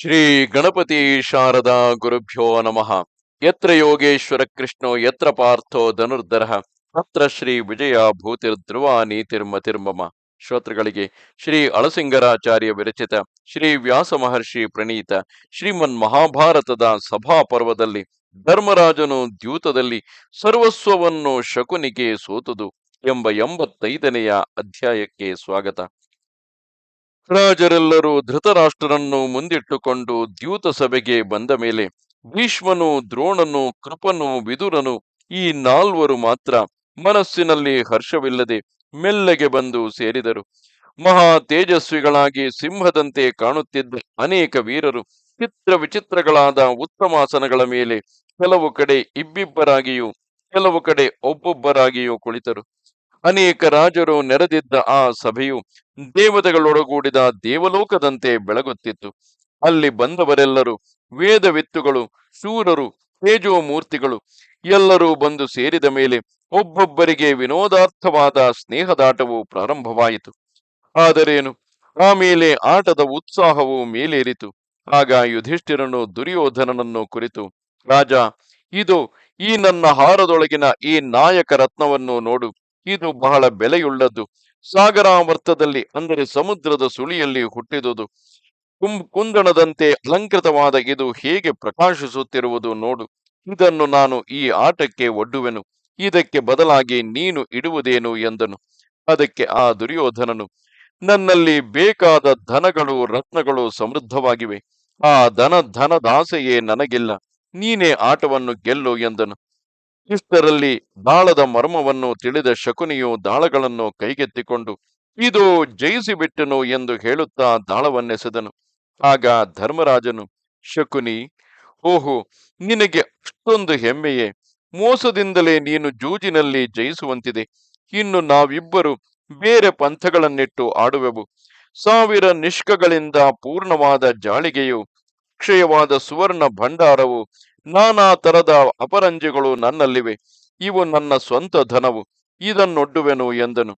ಶ್ರೀ ಗಣಪತಿ ಶಾರದಾ ಗುರುಭ್ಯೋ ನಮಃ. ಯತ್ರ ಯೋಗೇಶ್ವರ ಕೃಷ್ಣೋ, ಯತ್ರ ಪಾರ್ಥೋ ಧನುರ್ಧರ. ಅತ್ರ ಶ್ರೀ ವಿಜಯ ಭೂತಿರ್ಧ್ರುವ ನೀತಿರ್ಮತಿರ್ಮಮ ಶ್ರೋತೃಗಳಿಗೆ ಶ್ರೀ ಅಳಸಿಂಗರಾಚಾರ್ಯ ವಿರಚಿತ, ಶ್ರೀ ವ್ಯಾಸ ಮಹರ್ಷಿ ಪ್ರಣೀತ, ಶ್ರೀಮನ್ ಮಹಾಭಾರತದ ಸಭಾ ಪರ್ವದಲ್ಲಿ ಧರ್ಮರಾಜನು ದ್ಯೂತದಲ್ಲಿ ಸರ್ವಸ್ವವನ್ನು ಶಕುನಿಗೆ ಸೋತುದು ಎಂಬ ಎಂಬತ್ತೈದನೆಯ ಅಧ್ಯಾಯಕ್ಕೆ ಸ್ವಾಗತ. ರಾಜರೆಲ್ಲರೂ ಧೃತರಾಷ್ಟ್ರರನ್ನು ಮುಂದಿಟ್ಟುಕೊಂಡು ದ್ಯೂತ ಸಭೆಗೆ ಬಂದ ಮೇಲೆ ಭೀಷ್ಮನು, ದ್ರೋಣನು, ಕೃಪನು, ವಿದುರನು ಈ ನಾಲ್ವರು ಮಾತ್ರ ಮನಸ್ಸಿನಲ್ಲಿ ಹರ್ಷವಿಲ್ಲದೆ ಮೆಲ್ಲಗೆ ಬಂದು ಸೇರಿದರು. ಮಹಾ ತೇಜಸ್ವಿಗಳಾಗಿ ಸಿಂಹದಂತೆ ಕಾಣುತ್ತಿದ್ದ ಅನೇಕ ವೀರರು ಚಿತ್ರ ವಿಚಿತ್ರಗಳಾದ ಉತ್ತಮಾಸನಗಳ ಮೇಲೆ ಕೆಲವು ಕಡೆ ಇಬ್ಬಿಬ್ಬರಾಗಿಯೂ, ಕೆಲವು ಕಡೆ ಒಬ್ಬೊಬ್ಬರಾಗಿಯೂ ಕುಳಿತರು. ಅನೇಕ ರಾಜರು ನೆರೆದಿದ್ದ ಆ ಸಭೆಯು ದೇವತೆಗಳೊಡಗೂಡಿದ ದೇವಲೋಕದಂತೆ ಬೆಳಗುತ್ತಿತ್ತು. ಅಲ್ಲಿ ಬಂದವರೆಲ್ಲರೂ ವೇದವಿತ್ತುಗಳು, ಶೂರರು, ತೇಜೋಮೂರ್ತಿಗಳು ಎಲ್ಲರೂ ಬಂದು ಸೇರಿದ ಮೇಲೆ ಒಬ್ಬೊಬ್ಬರಿಗೆ ವಿನೋದಾರ್ಥವಾದ ಸ್ನೇಹದಾಟವು ಪ್ರಾರಂಭವಾಯಿತು. ಆದರೇನು? ಆಮೇಲೆ ಆಟದ ಉತ್ಸಾಹವು ಮೇಲೇರಿತು. ಆಗ ಯುಧಿಷ್ಠಿರನು ದುರ್ಯೋಧನನನ್ನು ಕುರಿತು, ರಾಜ, ಇದು ಈ ನನ್ನ ಹಾರದೊಳಗಿನ ಈ ನಾಯಕ ರತ್ನವನ್ನು ನೋಡು. ಇದು ಬಹಳ ಬೆಲೆಯುಳ್ಳದ್ದು. ಸಾಗರಾವರ್ತದಲ್ಲಿ ಅಂದರೆ ಸಮುದ್ರದ ಸುಳಿಯಲ್ಲಿ ಹುಟ್ಟಿದುದು. ಕುಂ, ಕುಂದಣದಂತೆ ಅಲಂಕೃತವಾದ ಇದು ಹೇಗೆ ಪ್ರಕಾಶಿಸುತ್ತಿರುವುದು ನೋಡು. ಇದನ್ನು ನಾನು ಈ ಆಟಕ್ಕೆ ಒಡ್ಡುವೆನು. ಇದಕ್ಕೆ ಬದಲಾಗಿ ನೀನು ಇಡುವುದೇನು ಎಂದನು. ಅದಕ್ಕೆ ಆ ದುರ್ಯೋಧನನು, ನನ್ನಲ್ಲಿ ಬೇಕಾದ ಧನಗಳು, ರತ್ನಗಳು ಸಮೃದ್ಧವಾಗಿವೆ. ಆ ಧನ ಧನದಾಸೆಯೇ ನನಗಿಲ್ಲ. ನೀನೇ ಆಟವನ್ನು ಗೆಲ್ಲು ಎಂದನು. ಇಷ್ಟರಲ್ಲಿ ದಾಳದ ಮರ್ಮವನ್ನು ತಿಳಿದ ಶಕುನಿಯು ದಾಳಗಳನ್ನು ಕೈಗೆತ್ತಿಕೊಂಡು, ಇದು ಜಯಿಸಿಬಿಟ್ಟನು ಎಂದು ಹೇಳುತ್ತಾ ದಾಳವನ್ನೆಸೆದನು. ಆಗ ಧರ್ಮರಾಜನು, ಶಕುನಿ, ಓಹೋ, ನಿನಗೆ ಅಷ್ಟೊಂದು ಹೆಮ್ಮೆಯೇ. ಮೋಸದಿಂದಲೇ ನೀನು ಜೂಜಿನಲ್ಲಿ ಜಯಿಸುವಂತಿದೆ. ಇನ್ನು ನಾವಿಬ್ಬರು ಬೇರೆ ಪಂಥಗಳನ್ನಿಟ್ಟು ಆಡುವೆವು. ಸಾವಿರ ನಿಷ್ಕಗಳಿಂದ ಪೂರ್ಣವಾದ ಜಾಳಿಗೆಯು, ಕ್ಷಯವಾದ ಸುವರ್ಣ ಭಂಡಾರವು ನಾನಾ ತರದ ಅಪರಂಜಿಗಳು ನನ್ನಲ್ಲಿವೆ. ಇವು ನನ್ನ ಸ್ವಂತ ಧನವು. ಇದನ್ನೊಡ್ಡುವೆನು ಎಂದನು.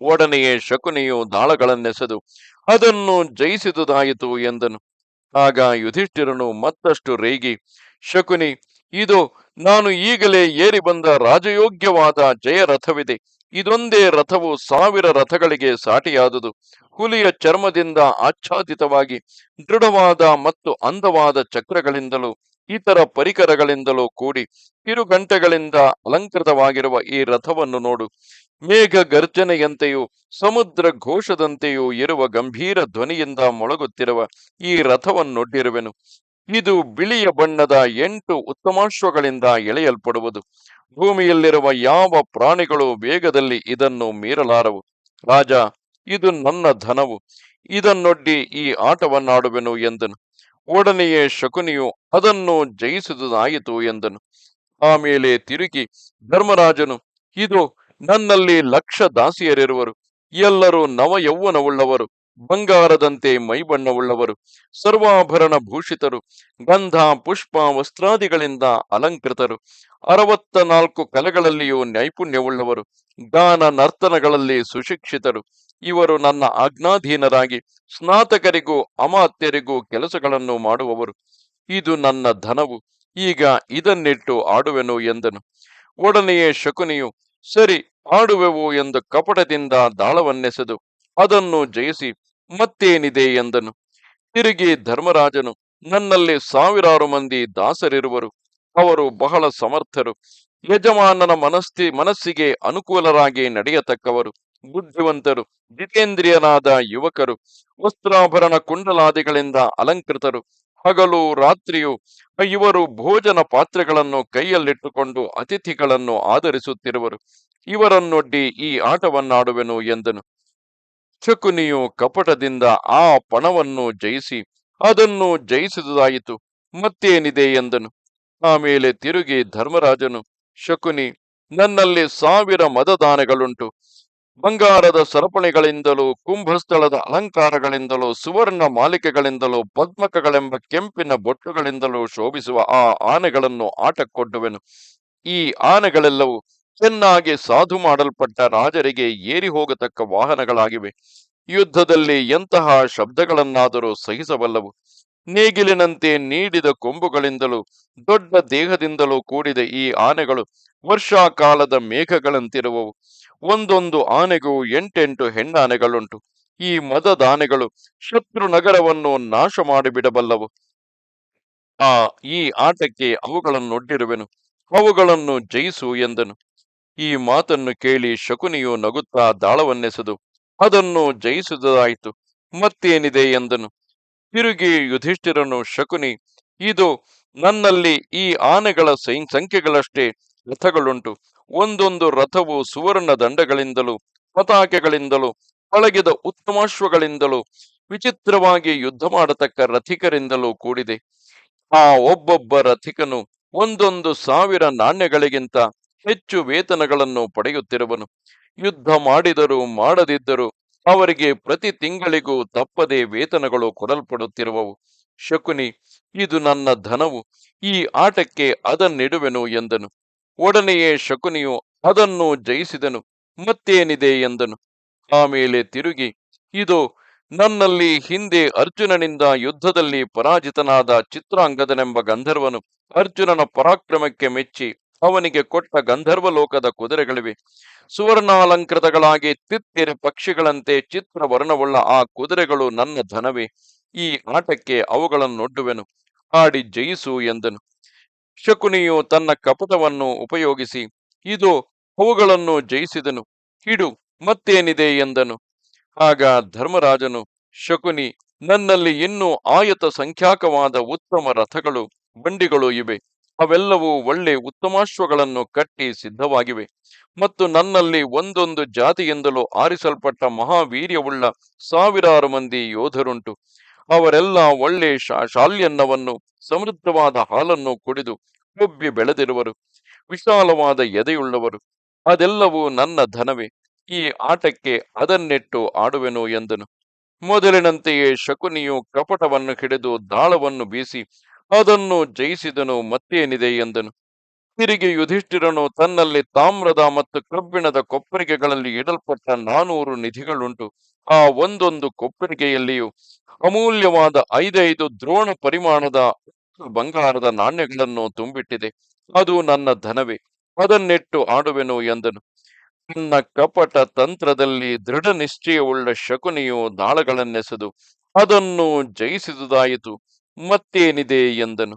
ಒಡನೆಯೇ ಶಕುನಿಯು ದಾಳಗಳನ್ನೆಸೆದು, ಅದನ್ನು ಜಯಿಸಿದುದಾಯಿತು ಎಂದನು. ಆಗ ಯುಧಿಷ್ಠಿರನು ಮತ್ತಷ್ಟು ರೇಗಿ, ಶಕುನಿ, ಇದು ನಾನು ಈಗಲೇ ಏರಿ ಬಂದ ರಾಜಯೋಗ್ಯವಾದ ಜಯ ರಥವಿದೆ ಇದೊಂದೇ ರಥವು ಸಾವಿರ ರಥಗಳಿಗೆ ಸಾಟಿಯಾದುದು. ಹುಲಿಯ ಚರ್ಮದಿಂದ ಆಚ್ಛಾದಿತವಾಗಿ ದೃಢವಾದ ಮತ್ತು ಅಂದವಾದ ಚಕ್ರಗಳಿಂದಲೂ ಇತರ ಪರಿಕರಗಳಿಂದಲೂ ಕೂಡಿ ಕಿರುಗಂಟೆಗಳಿಂದ ಅಲಂಕೃತವಾಗಿರುವ ಈ ರಥವನ್ನು ನೋಡು. ಮೇಘ ಗರ್ಜನೆಯಂತೆಯೂ ಸಮುದ್ರ ಘೋಷದಂತೆಯೂ ಇರುವ ಗಂಭೀರ ಧ್ವನಿಯಿಂದ ಮೊಳಗುತ್ತಿರುವ ಈ ರಥವನ್ನೊಡ್ಡಿರುವೆನು. ಇದು ಬಿಳಿಯ ಬಣ್ಣದ ಎಂಟು ಉತ್ತಮಾಶ್ವಗಳಿಂದ ಎಳೆಯಲ್ಪಡುವುದು. ಭೂಮಿಯಲ್ಲಿರುವ ಯಾವ ಪ್ರಾಣಿಗಳು ವೇಗದಲ್ಲಿ ಇದನ್ನು ಮೀರಲಾರವು? ರಾಜ, ಇದು ನನ್ನ ಧನವು. ಇದನ್ನೊಡ್ಡಿ ಈ ಆಟವನ್ನಾಡುವೆನು ಎಂದನು. ಒಡನೆಯೇ ಶಕುನಿಯು ಅದನ್ನು ಜಯಿಸಿದುದಾಯಿತು ಎಂದನು. ಆಮೇಲೆ ತಿರುಗಿ ಧರ್ಮರಾಜನು, ಇದು ನನ್ನಲ್ಲಿ ಲಕ್ಷ ದಾಸಿಯರಿರುವರು ಎಲ್ಲರೂ ನವ ಯೌವನವುಳ್ಳವರು ಬಂಗಾರದಂತೆ ಮೈಬಣ್ಣವುಳ್ಳವರು, ಸರ್ವಾಭರಣ ಭೂಷಿತರು, ಗಂಧ, ಪುಷ್ಪ, ವಸ್ತ್ರಾದಿಗಳಿಂದ ಅಲಂಕೃತರು. ಅರವತ್ತ ನಾಲ್ಕು ಕಲೆಗಳಲ್ಲಿಯೂ ನೈಪುಣ್ಯವುಳ್ಳವರು ಗಾನ ನರ್ತನಗಳಲ್ಲಿ ಸುಶಿಕ್ಷಿತರು. ಇವರು ನನ್ನ ಆಜ್ಞಾಧೀನರಾಗಿ ಸ್ನಾತಕರಿಗೂ ಅಮಾತ್ಯರಿಗೂ ಕೆಲಸಗಳನ್ನು ಮಾಡುವವರು. ಇದು ನನ್ನ ಧನವು, ಈಗ ಇದನ್ನಿಟ್ಟು ಆಡುವೆನು ಎಂದನು. ಒಡನೆಯೇ ಶಕುನಿಯು, ಸರಿ, ಆಡುವೆವು ಎಂದು ಕಪಟದಿಂದ ದಾಳವನ್ನೆಸೆದು, ಅದನ್ನು ಜಯಿಸಿ ಮತ್ತೇನಿದೆ ಎಂದನು. ತಿರುಗಿ ಧರ್ಮರಾಜನು, ನನ್ನಲ್ಲಿ ಸಾವಿರಾರು ಮಂದಿ ದಾಸರಿರುವರು, ಅವರು ಬಹಳ ಸಮರ್ಥರು, ಯಜಮಾನನ ಮನಸ್ಥಿ, ಮನಸ್ಸಿಗೆ ಅನುಕೂಲರಾಗಿ ನಡೆಯತಕ್ಕವರು, ಬುದ್ಧಿವಂತರು, ಜಿತೇಂದ್ರಿಯನಾದ ಯುವಕರು, ವಸ್ತ್ರಾಭರಣ ಕುಂಡಲಾದಿಗಳಿಂದ ಅಲಂಕೃತರು ಹಗಲು ರಾತ್ರಿಯು ಇವರು ಭೋಜನ ಪಾತ್ರೆಗಳನ್ನು ಕೈಯಲ್ಲಿಟ್ಟುಕೊಂಡು ಅತಿಥಿಗಳನ್ನು ಆಧರಿಸುತ್ತಿರುವರು. ಇವರನ್ನೊಡ್ಡಿ ಈ ಆಟವನ್ನಾಡುವೆನು ಎಂದನು. ಶಕುನಿಯು ಕಪಟದಿಂದ ಆ ಪಣವನ್ನು ಜಯಿಸಿ ಅದನ್ನು ಜಯಿಸಿದುದಾಯಿತು. ಮತ್ತೇನಿದೆ ಎಂದನು. ಆಮೇಲೆ ತಿರುಗಿ ಧರ್ಮರಾಜನು, ಶಕುನಿ, ನನ್ನಲ್ಲಿ ಸಾವಿರ ಮತದಾನಗಳುಂಟು ಬಂಗಾರದ ಸರಪಣಿಗಳಿಂದಲೂ, ಕುಂಭಸ್ಥಳದ ಅಲಂಕಾರಗಳಿಂದಲೂ, ಸುವರ್ಣ ಮಾಲಿಕೆಗಳಿಂದಲೂ, ಪದ್ಮಕಗಳೆಂಬ ಕೆಂಪಿನ ಬೊಟ್ಟುಗಳಿಂದಲೂ ಶೋಭಿಸುವ ಆ ಆನೆಗಳನ್ನು ಆಟಕ್ಕೊಡ್ಡುವೆನು. ಈ ಆನೆಗಳೆಲ್ಲವೂ ಚೆನ್ನಾಗಿ ಸಾಧು ಮಾಡಲ್ಪಟ್ಟ ರಾಜರಿಗೆ ಏರಿ ಹೋಗತಕ್ಕ ವಾಹನಗಳಾಗಿವೆ. ಯುದ್ಧದಲ್ಲಿ ಎಂತಹ ಶಬ್ದಗಳನ್ನಾದರೂ ಸಹಿಸಬಲ್ಲವು. ನೇಗಿಲಿನಂತೆ ನೀಡಿದ ಕೊಂಬುಗಳಿಂದಲೂ, ದೊಡ್ಡ ದೇಹದಿಂದಲೂ ಕೂಡಿದ ಈ ಆನೆಗಳು ವರ್ಷಾಕಾಲದ ಮೇಘಗಳಂತಿರುವವು. ಒಂದೊಂದು ಆನೆಗೂ ಎಂಟೆಂಟು ಹೆಣ್ಣಾನೆಗಳುಂಟು. ಈ ಮದದ ಆನೆಗಳು ಶತ್ರು ನಗರವನ್ನು ನಾಶ ಮಾಡಿಬಿಡಬಲ್ಲವು. ಆ, ಈ ಆಟಕ್ಕೆ ಅವುಗಳನ್ನೊಡ್ಡಿರುವೆನು. ಅವುಗಳನ್ನು ಜಯಿಸು ಎಂದನು. ಈ ಮಾತನ್ನು ಕೇಳಿ ಶಕುನಿಯು ನಗುತ್ತಾ ದಾಳವನ್ನೆಸೆದು, ಅದನ್ನು ಜಯಿಸುವುದಾಯಿತು ಮತ್ತೇನಿದೆ? ಎಂದನು. ತಿರುಗಿ ಯುಧಿಷ್ಠಿರನು, ಶಕುನಿ, ಇದು ನನ್ನಲ್ಲಿ ಈ ಆನೆಗಳ ಸಂಖ್ಯೆಗಳಷ್ಟೇ ರಥಗಳುಂಟು. ಒಂದೊಂದು ರಥವು ಸುವರ್ಣ ದಂಡಗಳಿಂದಲೂ, ಪತಾಕೆಗಳಿಂದಲೂ, ಪಳಗಿದ ಉತ್ತಮಾಶ್ವಗಳಿಂದಲೂ, ವಿಚಿತ್ರವಾಗಿ ಯುದ್ಧ ಮಾಡತಕ್ಕ ರಥಿಕರಿಂದಲೂ ಕೂಡಿದೆ. ಆ ಒಬ್ಬೊಬ್ಬ ರಥಿಕನು ಒಂದೊಂದು ಸಾವಿರ ನಾಣ್ಯಗಳಿಗಿಂತ ಹೆಚ್ಚು ವೇತನಗಳನ್ನು ಪಡೆಯುತ್ತಿರುವನು. ಯುದ್ಧ ಮಾಡಿದರೂ ಮಾಡದಿದ್ದರೂ ಅವರಿಗೆ ಪ್ರತಿ ತಿಂಗಳಿಗೂ ತಪ್ಪದೆ ವೇತನಗಳು ಕೊಡಲ್ಪಡುತ್ತಿರುವವು. ಶಕುನಿ, ಇದು ನನ್ನ ಧನವು, ಈ ಆಟಕ್ಕೆ ಅದನ್ನಿಡುವೆನು ಎಂದನು. ಒಡನೆಯೇ ಶಕುನಿಯು ಅದನ್ನು ಜಯಿಸಿದನು, ಮತ್ತೇನಿದೆ ಎಂದನು. ಆಮೇಲೆ ತಿರುಗಿ, ಇದು, ನನ್ನಲ್ಲಿ ಹಿಂದೆ ಅರ್ಜುನನಿಂದ ಯುದ್ಧದಲ್ಲಿ ಪರಾಜಿತನಾದ ಚಿತ್ರಾಂಗದನೆಂಬ ಗಂಧರ್ವನು ಅರ್ಜುನನ ಪರಾಕ್ರಮಕ್ಕೆ ಮೆಚ್ಚಿ ಅವನಿಗೆ ಕೊಟ್ಟ ಗಂಧರ್ವ ಲೋಕದ ಕುದುರೆಗಳಿವೆ. ಸುವರ್ಣಾಲಂಕೃತಗಳಾಗಿ ತಿತ್ತಿರೆ ಪಕ್ಷಿಗಳಂತೆ ಚಿತ್ರ ವರ್ಣವುಳ್ಳ ಆ ಕುದುರೆಗಳು ನನ್ನ ಧನವೇ. ಈ ಆಟಕ್ಕೆ ಅವುಗಳನ್ನೊಡ್ಡುವೆನು. ಆಡಿ ಜಯಿಸು ಎಂದನು. ಶಕುನಿಯು ತನ್ನ ಕಪಟವನ್ನು ಉಪಯೋಗಿಸಿ, ಇದು ಅವುಗಳನ್ನು ಜಯಿಸಿದನು ಹಿಡು ಮತ್ತೇನಿದೆ? ಎಂದನು. ಆಗ ಧರ್ಮರಾಜನು, ಶಕುನಿ, ನನ್ನಲ್ಲಿ ಇನ್ನೂ ಆಯತ ಸಂಖ್ಯಾಕವಾದ ಉತ್ತಮ ರಥಗಳು, ಬಂಡಿಗಳು ಇವೆ. ಅವೆಲ್ಲವೂ ಒಳ್ಳೆ ಉತ್ತಮಾಶ್ವಗಳನ್ನು ಕಟ್ಟಿ ಸಿದ್ಧವಾಗಿವೆ. ಮತ್ತು ನನ್ನಲ್ಲಿ ಒಂದೊಂದು ಜಾತಿಯಿಂದಲೂ ಆರಿಸಲ್ಪಟ್ಟ ಮಹಾವೀರ್ಯವುಳ್ಳ ಸಾವಿರಾರು ಮಂದಿ ಯೋಧರುಂಟು. ಅವರೆಲ್ಲ ಒಳ್ಳೆ ಶಾಲ್ಯನ್ನವನ್ನು, ಸಮೃದ್ಧವಾದ ಹಾಲನ್ನು ಕುಡಿದು ಕೊಬ್ಬಿ ಬೆಳೆದಿರುವರು. ವಿಶಾಲವಾದ ಎದೆಯುಳ್ಳವರು. ಅದೆಲ್ಲವೂ ನನ್ನ ಧನವೇ. ಈ ಆಟಕ್ಕೆ ಅದನ್ನೆಟ್ಟು ಆಡುವೆನು ಎಂದನು. ಮೊದಲಿನಂತೆಯೇ ಶಕುನಿಯು ಕಪಟವನ್ನು ಹಿಡಿದು ದಾಳವನ್ನು ಬೀಸಿ ಅದನ್ನು ಜಯಿಸಿದನು ಮತ್ತೇನಿದೆ ಎಂದನು. ತಿರುಗಿ ಯುಧಿಷ್ಠಿರನು ತನ್ನಲ್ಲಿ ತಾಮ್ರದ ಮತ್ತು ಕಬ್ಬಿಣದ ಕೊಪ್ಪರಿಗೆಗಳಲ್ಲಿ ಇಡಲ್ಪಟ್ಟ ನಾನೂರು ನಿಧಿಗಳುಂಟು. ಆ ಒಂದೊಂದು ಕೊಪ್ಪರಿಗೆಯಲ್ಲಿಯೂ ಅಮೂಲ್ಯವಾದ ಐದೈದು ದ್ರೋಣ ಪರಿಮಾಣದ ಬಂಗಾರದ ನಾಣ್ಯಗಳನ್ನು ತುಂಬಿಟ್ಟಿದೆ. ಅದು ನನ್ನ ಧನವೇ, ಅದನ್ನೆಟ್ಟು ಆಡುವೆನು ಎಂದನು. ತನ್ನ ಕಪಟ ತಂತ್ರದಲ್ಲಿ ದೃಢ ನಿಶ್ಚಯವುಳ್ಳ ಶಕುನಿಯು ದಾಳಗಳನ್ನೆಸೆದು ಅದನ್ನು ಜಯಿಸಿದುದಾಯಿತು. ಮತ್ತೇನಿದೆ ಎಂದನು.